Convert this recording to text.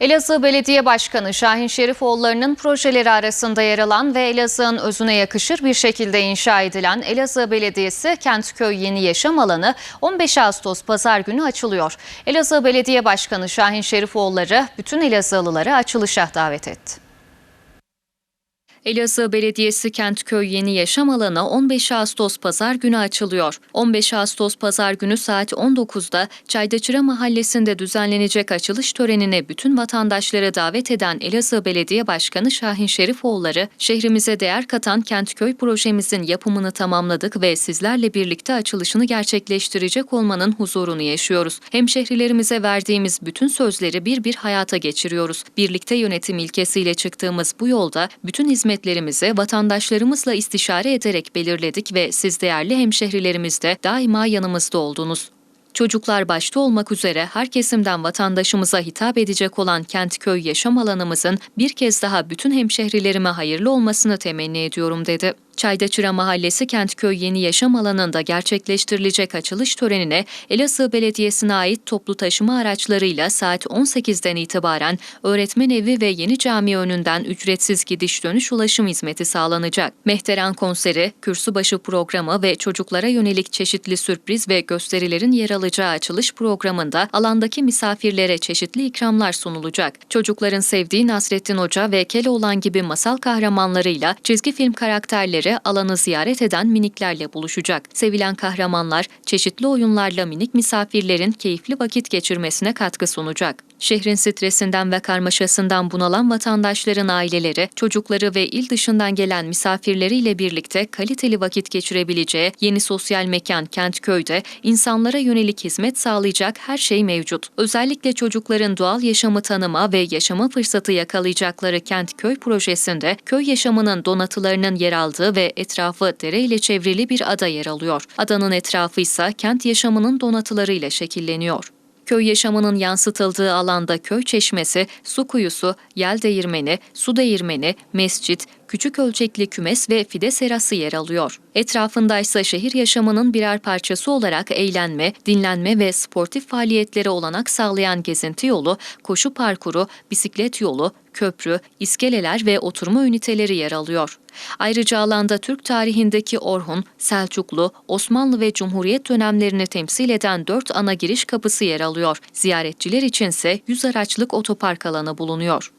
Elazığ Belediye Başkanı Şahin Şerifoğulları'nın projeleri arasında yer alan ve Elazığ'ın özüne yakışır bir şekilde inşa edilen Elazığ Belediyesi Kentköy Yeni Yaşam Alanı 15 Ağustos Pazar günü açılıyor. Elazığ Belediye Başkanı Şahin Şerifoğulları bütün Elazığlıları açılışa davet etti. Elazığ Belediyesi Kentköy Yeni Yaşam Alanı 15 Ağustos Pazar günü açılıyor. 15 Ağustos Pazar günü saat 19'da Çaydaçıra Mahallesi'nde düzenlenecek açılış törenine bütün vatandaşları davet eden Elazığ Belediye Başkanı Şahin Şerifoğulları, şehrimize değer katan Kentköy projemizin yapımını tamamladık ve sizlerle birlikte açılışını gerçekleştirecek olmanın huzurunu yaşıyoruz. Hemşehrilerimize verdiğimiz bütün sözleri bir bir hayata geçiriyoruz. Birlikte yönetim ilkesiyle çıktığımız bu yolda bütün hizmetlerimizi vatandaşlarımızla istişare ederek belirledik ve siz değerli hemşehrilerimiz de daima yanımızda oldunuz. Çocuklar başta olmak üzere her kesimden vatandaşımıza hitap edecek olan Kentköy yaşam alanımızın bir kez daha bütün hemşehrilerime hayırlı olmasını temenni ediyorum dedi. Çaydaçıra Mahallesi Kentköy Yeni Yaşam Alanı'nda gerçekleştirilecek açılış törenine Elazığ Belediyesi'ne ait toplu taşıma araçlarıyla saat 18'den itibaren öğretmen evi ve yeni cami önünden ücretsiz gidiş dönüş ulaşım hizmeti sağlanacak. Mehteran konseri, kürsübaşı programı ve çocuklara yönelik çeşitli sürpriz ve gösterilerin yer alacağı açılış programında alandaki misafirlere çeşitli ikramlar sunulacak. Çocukların sevdiği Nasrettin Hoca ve Keloğlan gibi masal kahramanlarıyla çizgi film karakterleri alanı ziyaret eden miniklerle buluşacak. Sevilen kahramanlar çeşitli oyunlarla minik misafirlerin keyifli vakit geçirmesine katkı sunacak. Şehrin stresinden ve karmaşasından bunalan vatandaşların aileleri, çocukları ve il dışından gelen misafirleriyle birlikte kaliteli vakit geçirebileceği yeni sosyal mekan Kentköy'de insanlara yönelik hizmet sağlayacak her şey mevcut. Özellikle çocukların doğal yaşamı tanıma ve yaşama fırsatı yakalayacakları Kentköy projesinde köy yaşamının donatılarının yer aldığı ve etrafı dere ile çevrili bir ada yer alıyor. Adanın etrafı ise kent yaşamının donatılarıyla şekilleniyor. Köy yaşamının yansıtıldığı alanda köy çeşmesi, su kuyusu, yel değirmeni, su değirmeni, mescit, küçük ölçekli kümes ve fide serası yer alıyor. Etrafında ise şehir yaşamının birer parçası olarak eğlenme, dinlenme ve sportif faaliyetlere olanak sağlayan gezinti yolu, koşu parkuru, bisiklet yolu, köprü, iskeleler ve oturma üniteleri yer alıyor. Ayrıca alanda Türk tarihindeki Orhun, Selçuklu, Osmanlı ve Cumhuriyet dönemlerini temsil eden dört ana giriş kapısı yer alıyor. Ziyaretçiler içinse 100 araçlık otopark alanı bulunuyor.